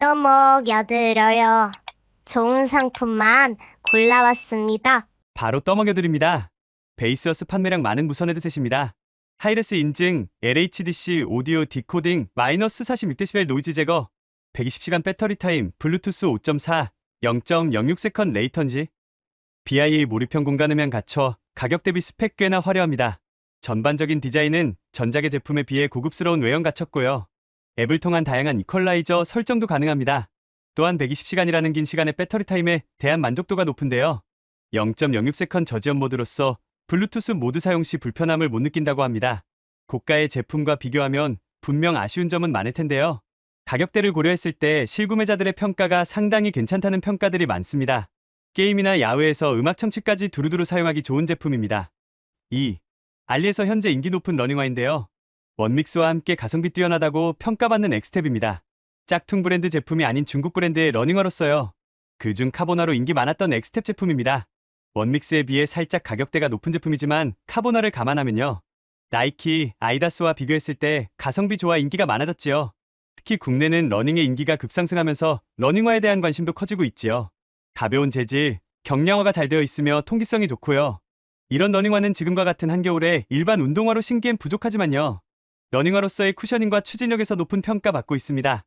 또 먹여드려요. 좋은 상품만 골라왔습니다. 바로 떠먹여드립니다. 베이스어스 판매량 많은 무선 헤드셋입니다. 하이레스 인증, LHDC 오디오 디코딩, 마이너스 46데시벨 노이즈 제거, 120시간 배터리 타임, 블루투스 5.4, 0.06세컨 레이턴시, BIA 몰입형 공간 음향 갖춰 가격 대비 스펙 꽤나 화려합니다. 전반적인 디자인은 전작의 제품에 비해 고급스러운 외형 갖췄고요. 앱을 통한 다양한 이퀄라이저 설정도 가능합니다. 또한 120시간이라는 긴 시간의 배터리 타임에 대한 만족도가 높은데요. 0.06세컨 저지연 모드로서 블루투스 모드 사용 시 불편함을 못 느낀다고 합니다. 고가의 제품과 비교하면 분명 아쉬운 점은 많을 텐데요. 가격대를 고려했을 때 실구매자들의 평가가 상당히 괜찮다는 평가들이 많습니다. 게임이나 야외에서 음악 청취까지 두루두루 사용하기 좋은 제품입니다. 2. 알리에서 현재 인기 높은 러닝화인데요. 원믹스와 함께 가성비 뛰어나다고 평가받는 엑스텝입니다. 짝퉁 브랜드 제품이 아닌 중국 브랜드의 러닝화로서요. 그중 카보나로 인기 많았던 엑스텝 제품입니다. 원믹스에 비해 살짝 가격대가 높은 제품이지만 카보나를 감안하면요. 나이키, 아이다스와 비교했을 때 가성비 좋아 인기가 많아졌지요. 특히 국내는 러닝의 인기가 급상승하면서 러닝화에 대한 관심도 커지고 있지요. 가벼운 재질, 경량화가 잘 되어 있으며 통기성이 좋고요. 이런 러닝화는 지금과 같은 한겨울에 일반 운동화로 신기엔 부족하지만요. 러닝화로서의 쿠셔닝과 추진력에서 높은 평가받고 있습니다.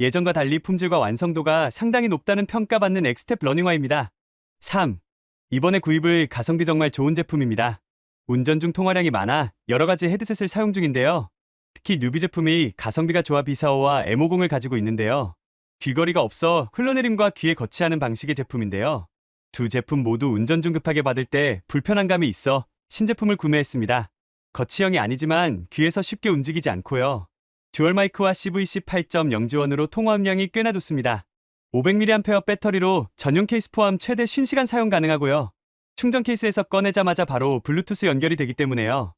예전과 달리 품질과 완성도가 상당히 높다는 평가받는 엑스텝 러닝화입니다. 3. 이번에 구입을 가성비 정말 좋은 제품입니다. 운전 중 통화량이 많아 여러 가지 헤드셋을 사용 중인데요. 특히 뉴비 제품이 가성비가 좋아 비사오와 M50을 가지고 있는데요. 귀걸이가 없어 흘러내림과 귀에 거치하는 방식의 제품인데요. 두 제품 모두 운전 중 급하게 받을 때 불편한 감이 있어 신제품을 구매했습니다. 거치형이 아니지만 귀에서 쉽게 움직이지 않고요. 듀얼 마이크와 CVC 8.0 지원으로 통화 음량이 꽤나 좋습니다. 500mAh 배터리로 전용 케이스 포함 최대 50시간 사용 가능하고요. 충전 케이스에서 꺼내자마자 바로 블루투스 연결이 되기 때문에요.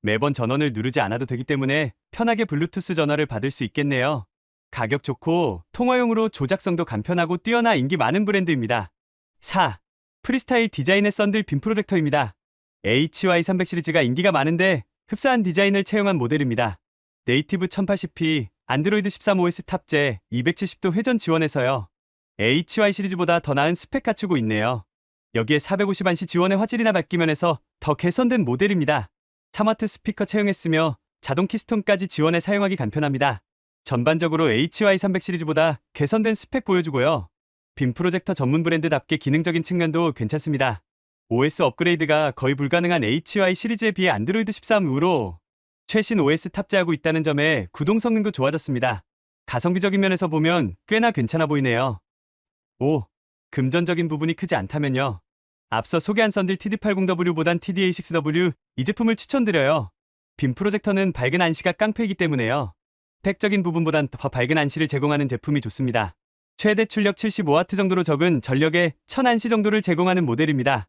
매번 전원을 누르지 않아도 되기 때문에 편하게 블루투스 전화를 받을 수 있겠네요. 가격 좋고 통화용으로 조작성도 간편하고 뛰어나 인기 많은 브랜드입니다. 4. 프리스타일 디자인의 썬들 빔 프로젝터입니다. HY300 시리즈가 인기가 많은데 흡사한 디자인을 채용한 모델입니다. 네이티브 1080p, 안드로이드 13OS 탑재, 270도 회전 지원해서요. HY 시리즈보다 더 나은 스펙 갖추고 있네요. 여기에 450안시 지원의 화질이나 밝기면에서 더 개선된 모델입니다. 스마트 스피커 채용했으며 자동 키스톤까지 지원해 사용하기 간편합니다. 전반적으로 HY300 시리즈보다 개선된 스펙 보여주고요. 빔 프로젝터 전문 브랜드답게 기능적인 측면도 괜찮습니다. OS 업그레이드가 거의 불가능한 HY 시리즈에 비해 안드로이드 13으로 최신 OS 탑재하고 있다는 점에 구동 성능도 좋아졌습니다. 가성비적인 면에서 보면 꽤나 괜찮아 보이네요. 5. 금전적인 부분이 크지 않다면요. 앞서 소개한 썬들 TD80W보단 TD-A6W 이 제품을 추천드려요. 빔 프로젝터는 밝은 안시가 깡패이기 때문에요. 팩적인 부분보단 더 밝은 안시를 제공하는 제품이 좋습니다. 최대 출력 75W 정도로 적은 전력에 1000안시 정도를 제공하는 모델입니다.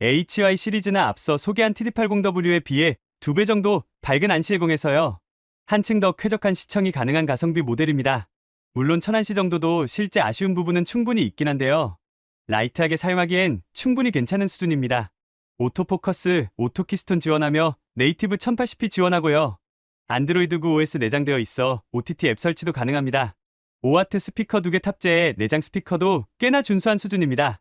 HY 시리즈나 앞서 소개한 TD80W에 비해 2배 정도 밝은 안시 제공해서요. 한층 더 쾌적한 시청이 가능한 가성비 모델입니다. 물론 1000안시 정도도 실제 아쉬운 부분은 충분히 있긴 한데요. 라이트하게 사용하기엔 충분히 괜찮은 수준입니다. 오토포커스, 오토키스톤 지원하며 네이티브 1080p 지원하고요. 안드로이드 9 OS 내장되어 있어 OTT 앱 설치도 가능합니다. 5W 스피커 2개 탑재해 내장 스피커도 꽤나 준수한 수준입니다.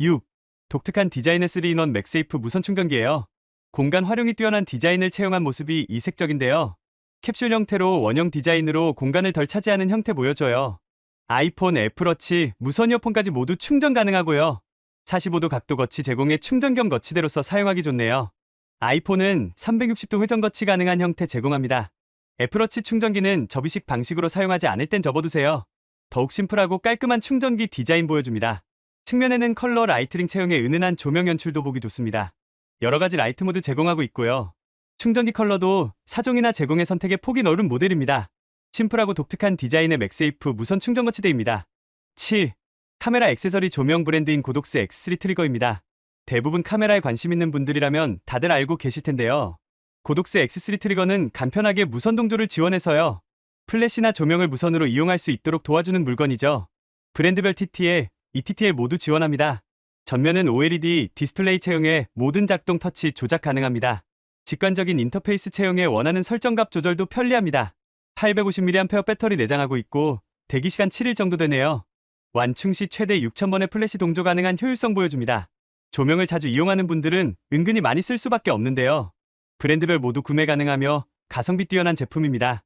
6. 독특한 디자인의 3인원 맥세이프 무선 충전기예요. 공간 활용이 뛰어난 디자인을 채용한 모습이 이색적인데요. 캡슐 형태로 원형 디자인으로 공간을 덜 차지하는 형태 보여줘요. 아이폰, 애플워치, 무선 이어폰까지 모두 충전 가능하고요. 45도 각도 거치 제공해 충전 겸 거치대로서 사용하기 좋네요. 아이폰은 360도 회전 거치 가능한 형태 제공합니다. 애플워치 충전기는 접이식 방식으로 사용하지 않을 땐 접어두세요. 더욱 심플하고 깔끔한 충전기 디자인 보여줍니다. 측면에는 컬러 라이트링 채용에 은은한 조명 연출도 보기 좋습니다. 여러 가지 라이트 모드 제공하고 있고요. 충전기 컬러도 사종이나 제공의 선택에 폭이 넓은 모델입니다. 심플하고 독특한 디자인의 맥세이프 무선 충전 거치대입니다. 7. 카메라 액세서리 조명 브랜드인 고독스 X3 트리거입니다. 대부분 카메라에 관심 있는 분들이라면 다들 알고 계실 텐데요. 고독스 X3 트리거는 간편하게 무선 동조를 지원해서요. 플래시나 조명을 무선으로 이용할 수 있도록 도와주는 물건이죠. 브랜드별 TTL, ETTL 모두 지원합니다. 전면은 OLED 디스플레이 채용에 모든 작동 터치 조작 가능합니다. 직관적인 인터페이스 채용에 원하는 설정값 조절도 편리합니다. 850mAh 배터리 내장하고 있고 대기시간 7일 정도 되네요. 완충 시 최대 6,000번의 플래시 동조 가능한 효율성 보여줍니다. 조명을 자주 이용하는 분들은 은근히 많이 쓸 수밖에 없는데요. 브랜드별 모두 구매 가능하며 가성비 뛰어난 제품입니다.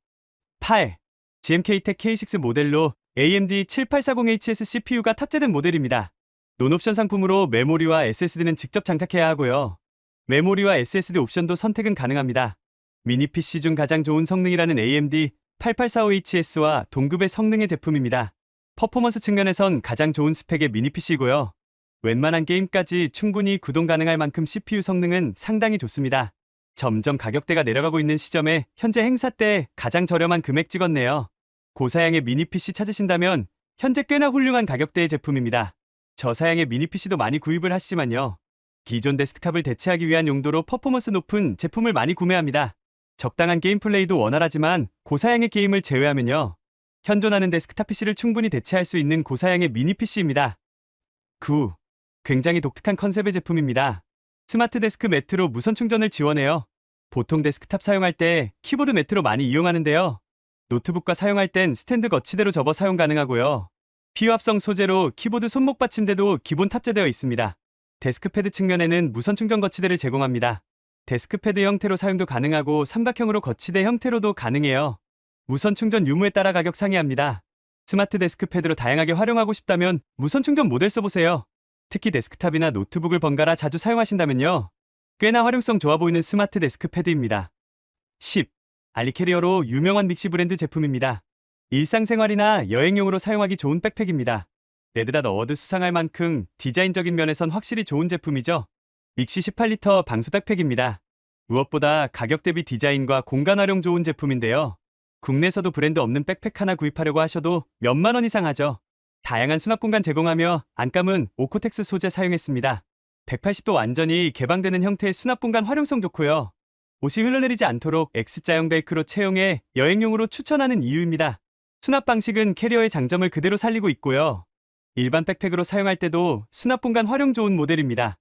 8. GMK-텍 K6 모델로 AMD 7840HS CPU가 탑재된 모델입니다. 논옵션 상품으로 메모리와 SSD는 직접 장착해야 하고요. 메모리와 SSD 옵션도 선택은 가능합니다. 미니 PC 중 가장 좋은 성능이라는 AMD 8845HS와 동급의 성능의 제품입니다. 퍼포먼스 측면에선 가장 좋은 스펙의 미니 PC고요. 웬만한 게임까지 충분히 구동 가능할 만큼 CPU 성능은 상당히 좋습니다. 점점 가격대가 내려가고 있는 시점에 현재 행사 때 가장 저렴한 금액 찍었네요. 고사양의 미니 PC 찾으신다면 현재 꽤나 훌륭한 가격대의 제품입니다. 저사양의 미니 PC도 많이 구입을 하시지만요. 기존 데스크탑을 대체하기 위한 용도로 퍼포먼스 높은 제품을 많이 구매합니다. 적당한 게임 플레이도 원활하지만 고사양의 게임을 제외하면요. 현존하는 데스크탑 PC를 충분히 대체할 수 있는 고사양의 미니 PC입니다. 9. 굉장히 독특한 컨셉의 제품입니다. 스마트 데스크 매트로 무선 충전을 지원해요. 보통 데스크탑 사용할 때 키보드 매트로 많이 이용하는데요. 노트북과 사용할 땐 스탠드 거치대로 접어 사용 가능하고요. 비합성 소재로 키보드 손목 받침대도 기본 탑재되어 있습니다. 데스크패드 측면에는 무선 충전 거치대를 제공합니다. 데스크패드 형태로 사용도 가능하고 삼각형으로 거치대 형태로도 가능해요. 무선 충전 유무에 따라 가격 상이합니다. 스마트 데스크패드로 다양하게 활용하고 싶다면 무선 충전 모델 써보세요. 특히 데스크탑이나 노트북을 번갈아 자주 사용하신다면요. 꽤나 활용성 좋아 보이는 스마트 데스크패드입니다. 10. 알리캐리어로 유명한 믹시 브랜드 제품입니다. 일상생활이나 여행용으로 사용하기 좋은 백팩입니다. 네드닷 어워드 수상할 만큼 디자인적인 면에선 확실히 좋은 제품이죠. 믹시 18리터 방수 백팩입니다. 무엇보다 가격 대비 디자인과 공간 활용 좋은 제품인데요. 국내에서도 브랜드 없는 백팩 하나 구입하려고 하셔도 몇만 원 이상 하죠. 다양한 수납 공간 제공하며 안감은 오코텍스 소재 사용했습니다. 180도 완전히 개방되는 형태의 수납 공간 활용성 좋고요. 옷이 흘러내리지 않도록 X자형 벨크로 채용해 여행용으로 추천하는 이유입니다. 수납 방식은 캐리어의 장점을 그대로 살리고 있고요. 일반 백팩으로 사용할 때도 수납 공간 활용 좋은 모델입니다.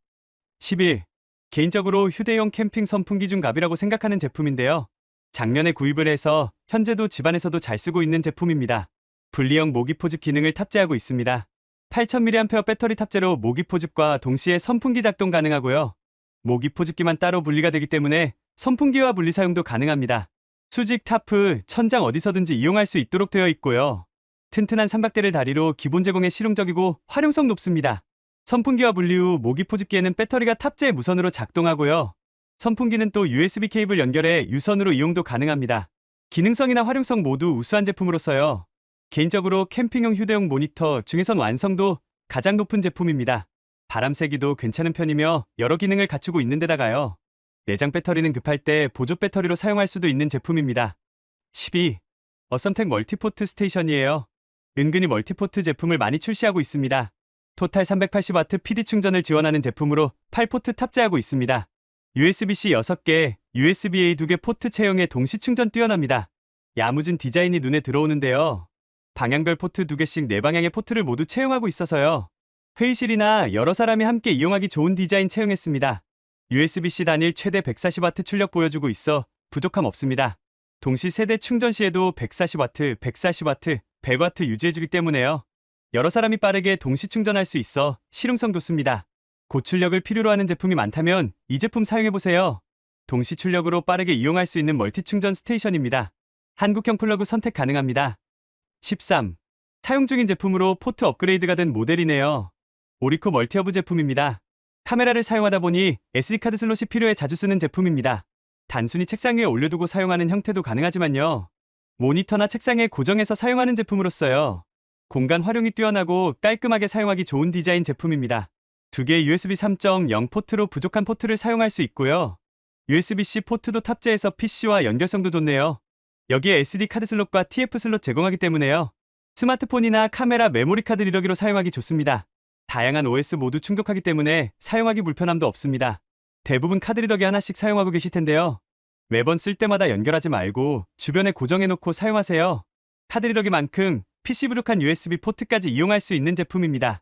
11. 개인적으로 휴대용 캠핑 선풍기 중 갑이라고 생각하는 제품인데요. 작년에 구입을 해서 현재도 집안에서도 잘 쓰고 있는 제품입니다. 분리형 모기 포집 기능을 탑재하고 있습니다. 8000mAh 배터리 탑재로 모기 포집과 동시에 선풍기 작동 가능하고요. 모기 포집기만 따로 분리가 되기 때문에 선풍기와 분리 사용도 가능합니다. 수직 타프, 천장 어디서든지 이용할 수 있도록 되어 있고요. 튼튼한 삼박대를 다리로 기본 제공에 실용적이고 활용성 높습니다. 선풍기와 분리 후 모기 포집기에는 배터리가 탑재 무선으로 작동하고요. 선풍기는 또 USB 케이블 연결해 유선으로 이용도 가능합니다. 기능성이나 활용성 모두 우수한 제품으로서요. 개인적으로 캠핑용 휴대용 모니터 중에선 완성도 가장 높은 제품입니다. 바람 세기도 괜찮은 편이며 여러 기능을 갖추고 있는 데다가요. 내장 배터리는 급할 때 보조 배터리로 사용할 수도 있는 제품입니다. 12. 어썸텍 멀티포트 스테이션이에요. 은근히 멀티포트 제품을 많이 출시하고 있습니다. 토탈 380W PD 충전을 지원하는 제품으로 8포트 탑재하고 있습니다. USB-C 6개, USB-A 2개 포트 채용에 동시 충전 뛰어납니다. 야무진 디자인이 눈에 들어오는데요. 방향별 포트 2개씩 4방향의 포트를 모두 채용하고 있어서요. 회의실이나 여러 사람이 함께 이용하기 좋은 디자인 채용했습니다. USB-C 단일 최대 140W 출력 보여주고 있어 부족함 없습니다. 동시 세대 충전 시에도 140W, 140W, 100W 유지해주기 때문에요. 여러 사람이 빠르게 동시 충전할 수 있어 실용성 좋습니다. 고출력을 필요로 하는 제품이 많다면 이 제품 사용해보세요. 동시 출력으로 빠르게 이용할 수 있는 멀티 충전 스테이션입니다. 한국형 플러그 선택 가능합니다. 13. 사용 중인 제품으로 포트 업그레이드가 된 모델이네요. 오리코 멀티허브 제품입니다. 카메라를 사용하다 보니 SD카드 슬롯이 필요해 자주 쓰는 제품입니다. 단순히 책상 위에 올려두고 사용하는 형태도 가능하지만요. 모니터나 책상에 고정해서 사용하는 제품으로서요. 공간 활용이 뛰어나고 깔끔하게 사용하기 좋은 디자인 제품입니다. 두 개의 USB 3.0 포트로 부족한 포트를 사용할 수 있고요. USB-C 포트도 탑재해서 PC와 연결성도 좋네요. 여기에 SD 카드 슬롯과 TF 슬롯 제공하기 때문에요. 스마트폰이나 카메라 메모리 카드 리더기로 사용하기 좋습니다. 다양한 OS 모두 충족하기 때문에 사용하기 불편함도 없습니다. 대부분 카드 리더기 하나씩 사용하고 계실 텐데요. 매번 쓸 때마다 연결하지 말고 주변에 고정해 놓고 사용하세요. 카드 리더기만큼 PC 부족한 USB 포트까지 이용할 수 있는 제품입니다.